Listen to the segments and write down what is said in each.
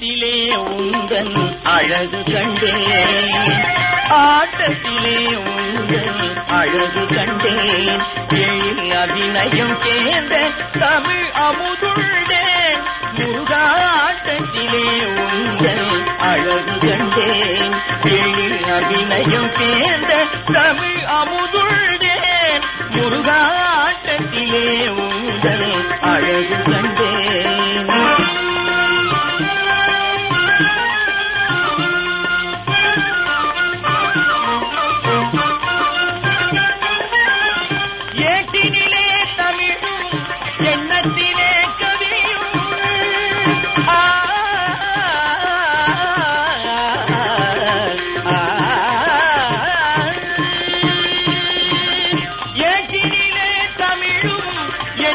ஆட்டத்திலே உந்தன் அழகு கண்டேன். ஆட்டத்திலே உந்தன் அழகு கண்டேன். எழில் அபிநயம் சேர்ந்த தமிழ் அமுதுள்ளேன் முருகா ஆட்டத்திலே உந்தன் அழகு கண்டேன். எழில் அபிநயம் சேர்ந்த தமிழ் அமுதுண்டேன் முருகா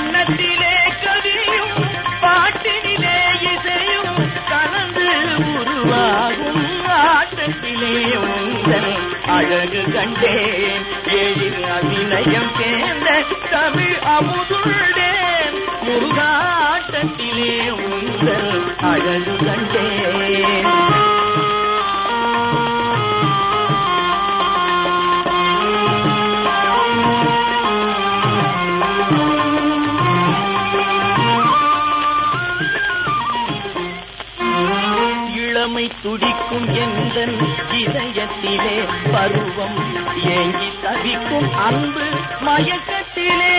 வண்ணத்திலே கவியும் பாட்டினிலே இசையும் கலந்து உருவாகும் ஆட்டத்திலே உங்கள் அழகு கண்டேன். எழில் அபிநயம் சேர்ந்த தமிழ் அமுதுண்டேன். முருகாட்டத்திலே உங்கள் அழகு கண்டேன். இளமை துடிக்கும் எந்த இதயத்திலே பருவம் ஏங்கி தவிக்கும் அன்பு மயக்கத்திலே.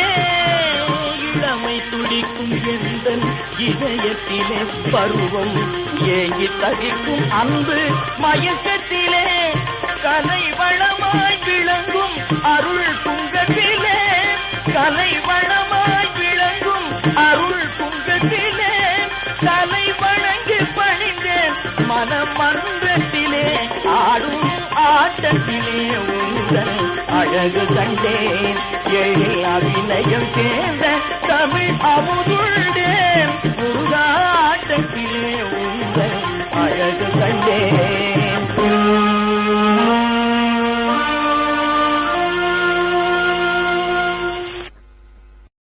இளமை துடிக்கும் எந்த இதயத்திலே பருவம் ஏங்கி தவிக்கும் அன்பு மயக்கத்திலே. கலை வளமாய் விளங்கும் அருள் துங்கத்திலே. கலை வளமாய் மனமன்றத்திலே ஆடும் ஆட்டத்திலே உங்கள் அழகு கண்டேன். எழில் அபிநயம் சேர்ந்த தமிழ் அமுதுள்ளேன் முருகாட்டத்திலே உங்கள் அழகு கண்டேன்.